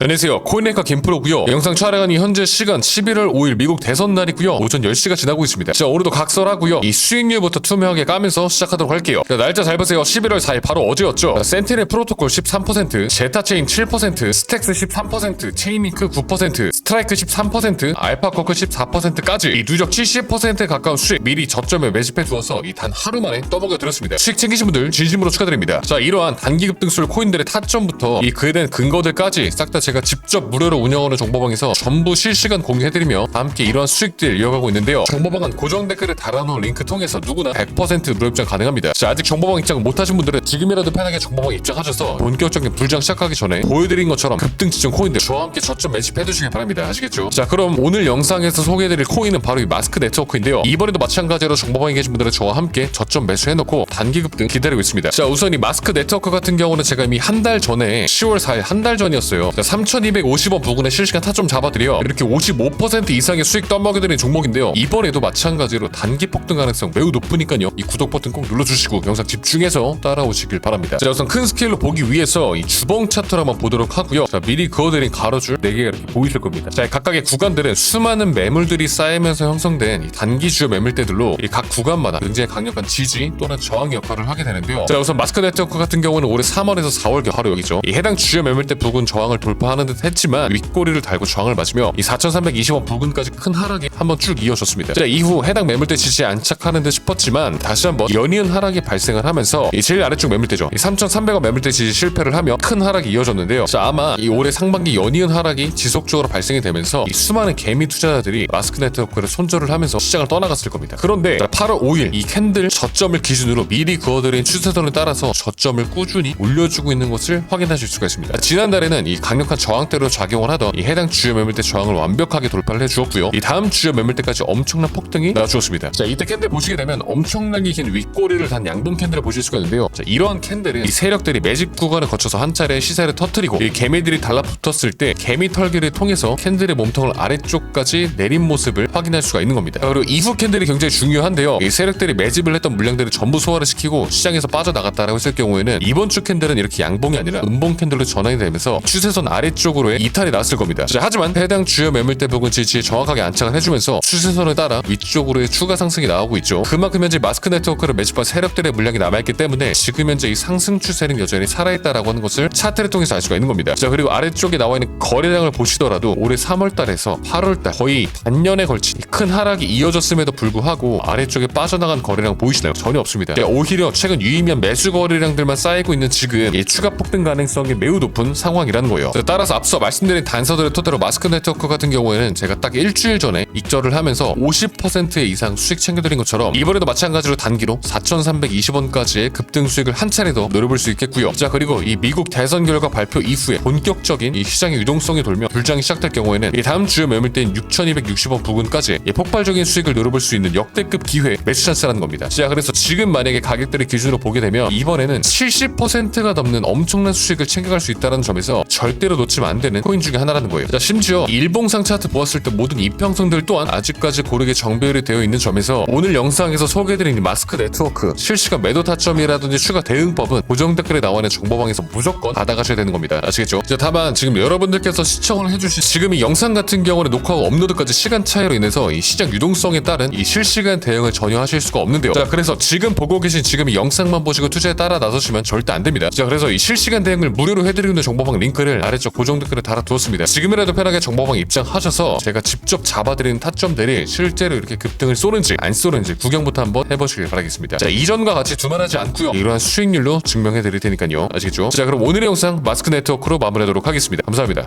안녕하세요. 코인네카 김프로고요. 영상 촬영한 이 현재 시간 11월 5일 미국 대선 날이고요. 오전 10시가 지나고 있습니다. 자, 오늘도 각설하고요. 이 수익률부터 투명하게 까면서 시작하도록 할게요. 자, 날짜 잘 보세요. 11월 4일 바로 어제였죠. 자, 센티넬 프로토콜 13%, 제타체인 7%, 스택스 13%, 체인링크 9%, 스트라이크 13%, 알파코크 14%까지 이 누적 70%에 가까운 수익 미리 저점에 매집해 두어서 이 단 하루 만에 떠먹여 드렸습니다. 수익 챙기신 분들 진심으로 축하드립니다. 자, 이러한 단기 급등술 코인들의 타점부터 이 그에 대한 근거들까지 싹다 제가 직접 무료로 운영하는 정보방에서 전부 실시간 공유해드리며 함께 이러한 수익들 이어가고 있는데요. 정보방은 고정 댓글에 달아놓은 링크 통해서 누구나 100% 무료 입장 가능합니다. 자, 아직 정보방 입장 못하신 분들은 지금이라도 편하게 정보방 입장하셔서 본격적인 불장 시작하기 전에 보여드린 것처럼 급등 지정 코인들 저와 함께 저점 매집해두시길 바랍니다. 아시겠죠? 자, 그럼 오늘 영상에서 소개해드릴 코인은 바로 이 마스크 네트워크인데요. 이번에도 마찬가지로 정보방에 계신 분들은 저와 함께 저점 매수해놓고 단기 급등 기다리고 있습니다. 자, 우선 이 마스크 네트워크 같은 경우는 제가 이미 한 달 전에 10월 4일 한 달 전이었어요. 자, 3,250원 부근에 실시간 타점 잡아드려 이렇게 55% 이상의 수익 떠먹여드리는 종목인데요. 이번에도 마찬가지로 단기 폭등 가능성 매우 높으니까요. 이 구독 버튼 꼭 눌러주시고 영상 집중해서 따라오시길 바랍니다. 자, 우선 큰 스케일로 보기 위해서 이 주봉 차트를 한번 보도록 하고요. 자, 미리 그어드린 가로줄 4개가 이렇게 보이실 겁니다. 자, 각각의 구간들은 수많은 매물들이 쌓이면서 형성된 이 단기 주요 매물대들로 이각 구간마다 굉장히 강력한 지지 또는 저항 역할을 하게 되는데요. 자, 우선 마스크 네트워크 같은 경우는 올해 3월에서 4월경 바로 여기죠. 이 해당 주요 매물대 부근 저항을 돌파 하는 듯 했지만 윗꼬리를 달고 저항을 맞으며 이 4,320원 부근까지 큰 하락이 한번 쭉 이어졌습니다. 자, 이후 해당 매물대 지지에 안착하는 듯 싶었지만 다시 한번 연이은 하락이 발생을 하면서 이 제일 아래쪽 매물대죠. 이 3,300원 매물대 지지 실패를 하며 큰 하락이 이어졌는데요. 자, 아마 이 올해 상반기 연이은 하락이 지속적으로 발생이 되면서 이 수많은 개미 투자자들이 마스크 네트워크를 손절을 하면서 시장을 떠나갔을 겁니다. 그런데 자, 8월 5일 이 캔들 저점을 기준으로 미리 그어드린 추세선을 따라서 저점을 꾸준히 올려주고 있는 것을 확인하실 수가 있습니다. 지난달에는 이 강력한 저항대로 작용을 하던 이 해당 주요 매물대 저항을 완벽하게 돌파를 해주었고요. 이 다음 주요 매물대까지 엄청난 폭등이 나와주었습니다. 자 이때 캔들 보시게 되면 엄청나게 긴 윗꼬리를 단 양봉 캔들을 보실 수가 있는데요. 자 이러한 캔들은 이 세력들이 매집 구간을 거쳐서 한 차례 시세를 터뜨리고 이 개미들이 달라붙었을 때 개미 털기를 통해서 캔들의 몸통을 아래쪽까지 내린 모습을 확인할 수가 있는 겁니다. 자, 그리고 이후 캔들이 굉장히 중요한데요. 이 세력들이 매집을 했던 물량들을 전부 소화를 시키고 시장에서 빠져나갔다라고 했을 경우에는 이번 주 캔들은 이렇게 양봉이 아니라 음봉 캔들로 전환이 되면서 추세선 아래 쪽으로의 이탈이 났을 겁니다. 자, 하지만 해당 주요 매물대 부근 지지에 정확하게 안착을 해주면서 추세선을 따라 위쪽으로의 추가 상승이 나오고 있죠. 그만큼 현재 마스크 네트워크를 매집한 세력들의 물량이 남아있기 때문에 지금 현재 이 상승 추세는 여전히 살아있다라고 하는 것을 차트를 통해서 알 수가 있는 겁니다. 자 그리고 아래쪽에 나와 있는 거래량을 보시더라도 올해 3월달에서 8월달 거의 반년에 걸친 큰 하락이 이어졌음에도 불구하고 아래쪽에 빠져나간 거래량 보이시나요? 전혀 없습니다. 네, 오히려 최근 유의미한 매수 거래량들만 쌓이고 있는 지금 이 추가 폭등 가능성이 매우 높은 상황이라는 거예요. 자, 따라서 앞서 말씀드린 단서들을 토대로 마스크 네트워크 같은 경우에는 제가 딱 일주일 전에 익절을 하면서 50% 이상 수익 챙겨드린 것처럼 이번에도 마찬가지로 단기로 4,320원까지의 급등 수익을 한 차례 더 노려볼 수 있겠고요. 자 그리고 이 미국 대선 결과 발표 이후에 본격적인 이 시장의 유동성이 돌며 불장이 시작될 경우에는 이 다음 주요 매물대인 6,260원 부근까지 이 폭발적인 수익을 노려볼 수 있는 역대급 기회 매수 찬스라는 겁니다. 자 그래서 지금 만약에 가격들을 기준으로 보게 되면 이번에는 70%가 넘는 엄청난 수익을 챙겨갈 수 있다는 점에서 절대로 놓치면 안 되는 코인 중에 하나라는 거예요. 자 심지어 일봉상 차트 보았을 때 모든 이평선들 또한 아직까지 고르게 정배열이 되어 있는 점에서 오늘 영상에서 소개해드린 이 마스크 네트워크 실시간 매도 타점이라든지 추가 대응법은 고정 댓글에 나와 있는 정보방에서 무조건 받아가셔야 되는 겁니다. 아시겠죠? 자 다만 지금 여러분들께서 시청을 해주신 지금 이 영상 같은 경우는 녹화와 업로드까지 시간 차이로 인해서 이 시장 유동성에 따른 이 실시간 대응을 전혀 하실 수가 없는데요. 자 그래서 지금 보고 계신 지금 이 영상만 보시고 투자에 따라 나서시면 절대 안 됩니다. 자 그래서 이 실시간 대응을 무료로 해드리는 정보방 링크를 아래쪽 고정 댓글에 달아두었습니다. 지금이라도 편하게 정보방 입장하셔서 제가 직접 잡아드리는 타점들이 실제로 이렇게 급등을 쏘는지 안 쏘는지 구경부터 한번 해보시길 바라겠습니다. 자 이전과 같이 두말하지 않고요. 이러한 수익률로 증명해 드릴 테니까요. 아시겠죠? 자 그럼 오늘의 영상 마스크 네트워크로 마무리하도록 하겠습니다. 감사합니다.